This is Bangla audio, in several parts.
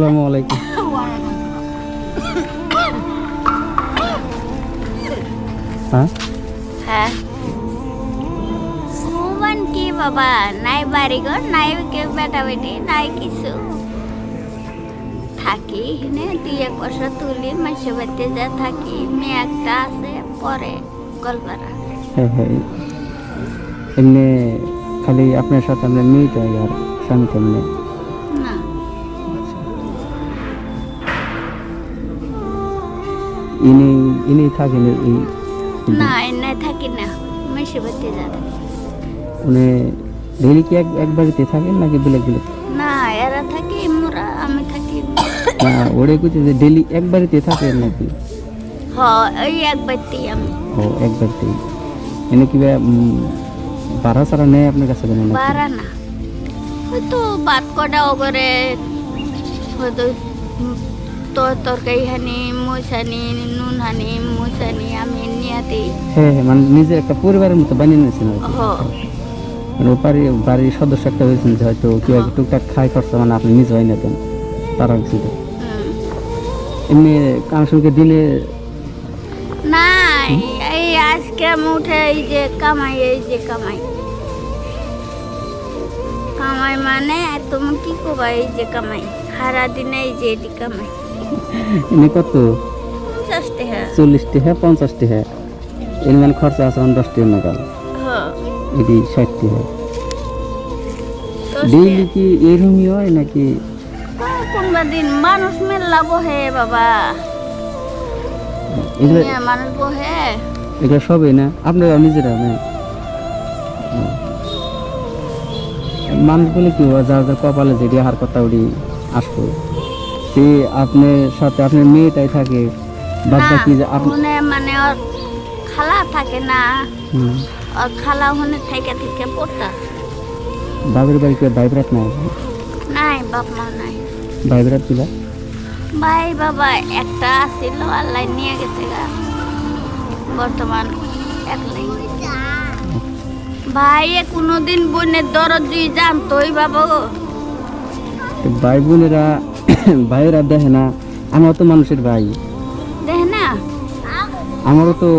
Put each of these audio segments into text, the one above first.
আসসালামু আলাইকুম। হ্যাঁ? হ্যাঁ। কি বাবা? নাই বাড়িঘর নাই কেউ বেটা বেটি নাই কিছু। থাকি হিনে এক বছর তুলি মাসে বাড়িতে যা থাকি মেয়ে একটা আছে পরে হ্যাঁ হ্যাঁ। এমনি খালি আপনার সাথে আপনার মেয়েটাই আর স্বামী ইনি ইনি থাকেন এই না এনে থাকি না। মাসে বাড়িতে যা থাকি উনি ডেলি কি এক এক বাড়িতে থাকেন নাকি বেলেগ বেলেগ না এরা থাকি মোরা আমি থাকি। না ওরে কুচে যে ডেলি এক বাড়িতে থাকেন নাকি? হ ওই এক বাড়িতেই আমি। ও এক বাড়িতেই এনে কি বা, উম, ভাড়া ছাড়া নেয় আপনার কাছে কেন নাকি? বাড়া না। ওই তো বাদ কটা ওগরে হয়তো তো তরকারি হানি মুসানি নুন হানি মুসানি আমি নিয়ে হ্যাঁ হ্যাঁ মানে নিজে একটা পরিবারের মতো বানিয়ে নিয়েছেন মানে বাড়ি বাড়ির সদস্য একটা হয়েছেন যে হয়তো কেউ একটু টুকটাক খাই খরচা মানে আপনি নিজে হয় না দেন তারা হুম। এমনি কানেকশনকে দিলে না এই আজকে আমি উঠে এই যে কামাই এই যে কামাই। কামাই মানে তুমি কি করবা এই যে কামাই সারা দিনে এই যে এটি কামাই। এমনি কত? পঞ্চাশ টাকা চল্লিশটি পঞ্চাশটি হ্যাঁ। এর মানে খরচা আছে আমার দশটি নাগাল এটি হ্যাঁ। ডেইলি কি এরকমই হয় নাকি? কোন- কোনবা দিন মানুষ মেলা বহে বাবা। এগুলো মানুষ বহে। এগুলো সবই না? আপনারা নিজেরা না? মানুষ বলে কি হয়, যার যার কপালে যেটি হার কথা উঠি আসব। সে আপনার সাথে আপনার মেয়েটাই থাকে বাদ বাকি যে আপনি মানে ওর খালা থাকে না। ওর খালা ওখানে থেকে থেকে পড়তা বাপের বাড়ি কেউ ভাইব্রাট নাই? নাই বাপ মা নাই। ভাইব্রাট ছিল? ভাই বাবা একটা আসছিল আল্লাহ নিয়ে গেছে গা। বর্তমান একলাই ভাই কোনোদিন বোনের দরদ জুই জানতোই বাবা। ভাই বোনেরা ভাইয়েরা দেখে না আমার তো মানুষের ভাই। দেখ না? আমারও তো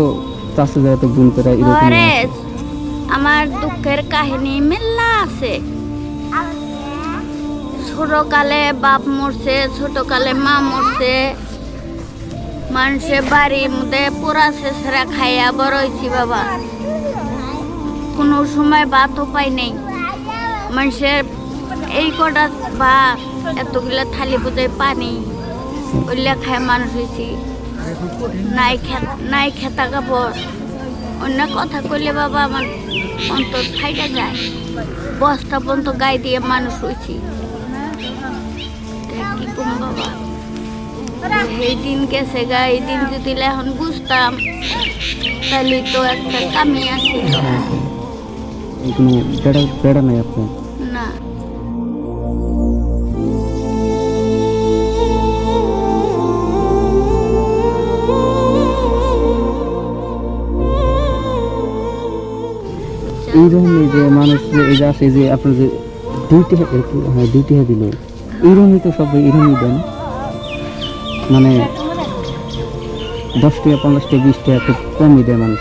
চাষে যায় তো বোন করে এরকম আমার দুঃখের কাহিনী মেলা আছে। ছোটকালে বাপ মরছে ছোটকালে মা মরছে। মানুষের বাড়ির মধ্যে পোড়া শেষরা খাইয়া বড় হয়েছি বাবা। কোনো সময় ভাতও পাই নেই। মানুষের এই কটা ভাত এতগুলা থালি বোঝায় পানি। ওইগুলা খায় মানুষ হয়েছি নাই নাই খেতা কাপড়। অন্য কথা কইলে বাবা আমার অন্তর ফাইটা যায়। বস্তা পর্যন্ত গায়ে দিয়ে মানুষ হয়েছি কি কম বাবা? এই দিন গেছে গা, এই দিন যদি এখন বুঝতাম তাহলে তো একটা কামি আছে। বেড়া বেড়া নাই আপনার? না এইরকম এই যে মানুষ যে এই যে আসে যে আপনার যে দুইটি হা- হ্যাঁ দুইটি হ্যাঁ দিল। এইরকমই তো সবাই এরকমই দেন। মানে দশ টাকা পঞ্চাশ টাকা বিশ টাকা একটু কমই দেয় মানুষ।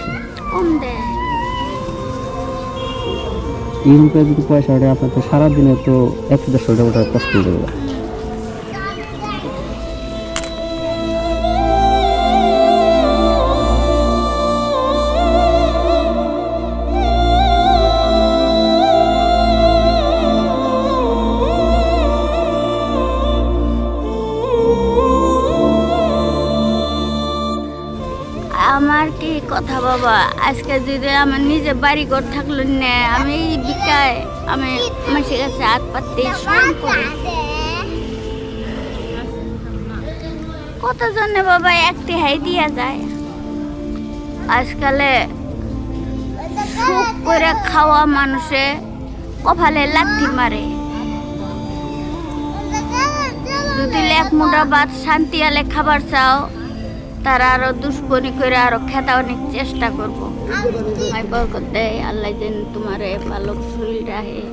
এরকম যদি পয়সা ওঠে আপনার তো সারাদিনে তো একশো দেড়শো টাকা ওঠার কষ্ট হয়ে যাবে বাবা, আজকে যদি আমার নিজে বাড়ি ঘর থাকল না, আমি বিকায় আমি মানুষের কাছে হাত পাততে করি। কতজনে বাবা একটি হাই দিয়া যায়? আজকালে সুখ করে খাওয়া মানুষে কপালে লাথি মারে। যদি এক ভাত শান্তি আলে খাবার চাও তারা আরও দুষ্কর্মী করে আরও খেতা অনেক চেষ্টা করব। বরকত দেয় আল্লাহ যেন তোমারে ভালো শরীর রাখে।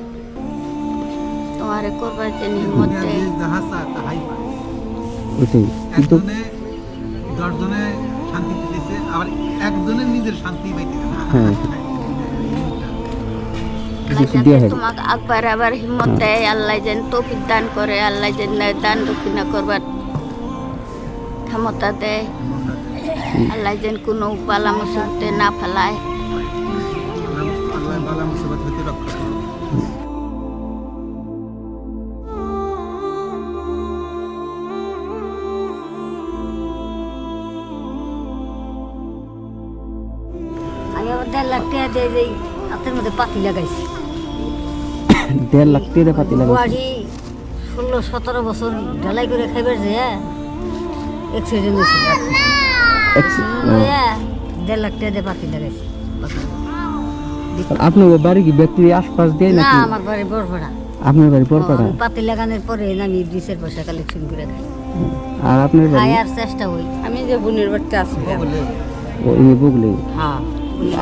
তোমারে করবার জন্য মধ্যে ওইটাই। কিন্তু একজনে দশজনে শান্তি দিতেছে আবার একজনের নিজের শান্তি পাইতে না। হ্যাঁ। হয়। তোমাকে আকবার আবার হিম্মত দেয় আল্লাহ যেন তৌফিক দান করে আল্লাহ যেন দান দক্ষিণা করবার ক্ষমতা দেয়। আল্লাহ যেন কোনো বালা মুসিবতে না ফেলায়। আল্লাহ বালা মুসিবত হইতে রক্ষা করে। আমি আবার দেড় লাখ টাকা দিয়ে যে হাতের মধ্যে পাতি লাগাইছি। দেড় লাখ টাকা পাতি লাগে ষোলো সতেরো বছর ঢালাই করে খাইবার যে অ্যাক্সিডেন্ট হয়েছিল হ্যাঁ, দেড় লাখ টাকা দিয়ে পাতি লাগাইছি আপনার বাড়ি কি ব্যক্তির আশপাশ দিয়ে না আমার বাড়ি বড়পাড়া আপনার বাড়ি পরপাড়া পাতি লাগানোর পরে আমি ডিসের পয়সা কালেকশন করে খাই আর আপনার বাড়ি? আর চেষ্টা হই আমি যে বোনের বাড়িতে আছি। বলে, ও এই বুগলি? হ্যাঁ।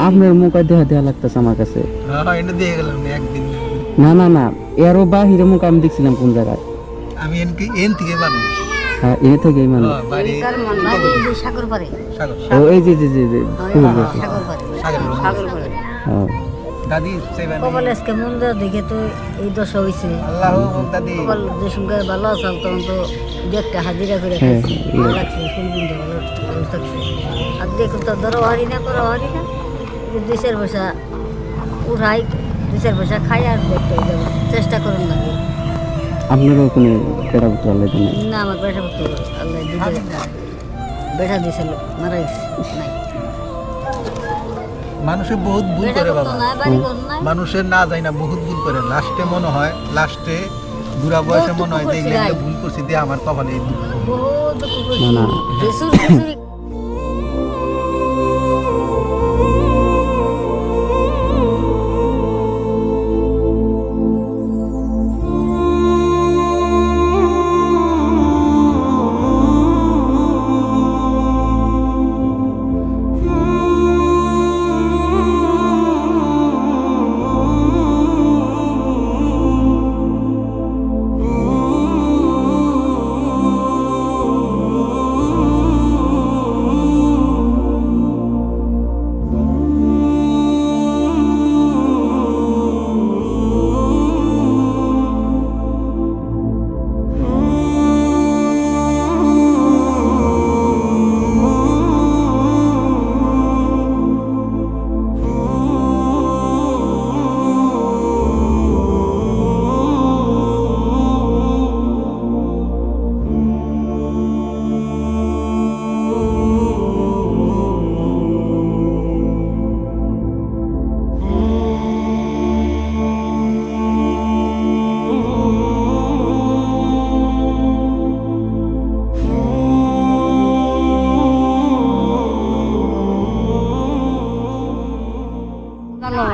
আপনার মুখে দেহা দেহা লাগতেছে আমার কাছে। হ্যাঁ, এটা দিয়ে গেলাম না একদিন না। না না এরও বাহিরে মুখ আমি দেখছিলাম কোন জায়গায়। আমি এনকে এন থেকে মানুষ হ্যাঁ এ থেকে এই সাগর। ও এই হ্যাঁ দাদি কপাল আজকে মন্দ দেখে তো এই দশা হয়েছে আল্লাহ দাদি। কপাল যে সঙ্গে ভালো আসাল তখন তো দু একটা হাজিরা করে হ্যাঁ, ফুলবিন্দু ভালো থাকছে। আর দেখো তো ধরো হারি না করো হারি না। দুই চার পয়সা উঠাই দুই চার পয়সা খাই আর দেখতে চেষ্টা করুন লাগে আপনারও কোনো পেড়া পুত্র আল্লাহ না আমার করতে আল্লাহ বেটা দিয়েছিল মারা গেছে মানুষে বহুত ভুল করে বাবা। মানুষের না যায় না বহুত ভুল করে। লাস্টে মনে হয় লাস্টে বুড়া বয়সে মনে হয় দেখলে ভুল করছি দিয়ে আমার কপালে এই দুঃখ। না, না।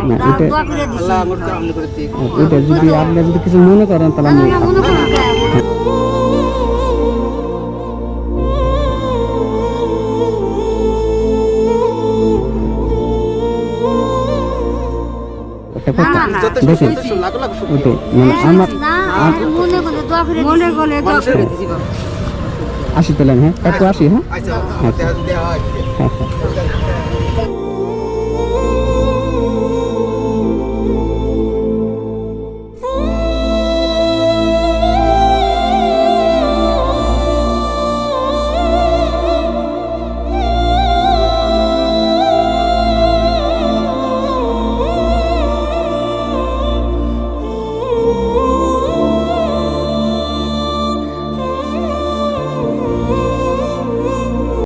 না, এটা- যদি আপনি যদি কিছু মনে করেন তাহলে আমি মনে দেখেন মানে আমার করে দোয়া করে করে দোয়া করে দিছি। বাবা। আসি তাহলে হ্যাঁ? একটু আসি হ্যাঁ? আচ্ছা হয়। হ্যাঁ হ্যাঁ।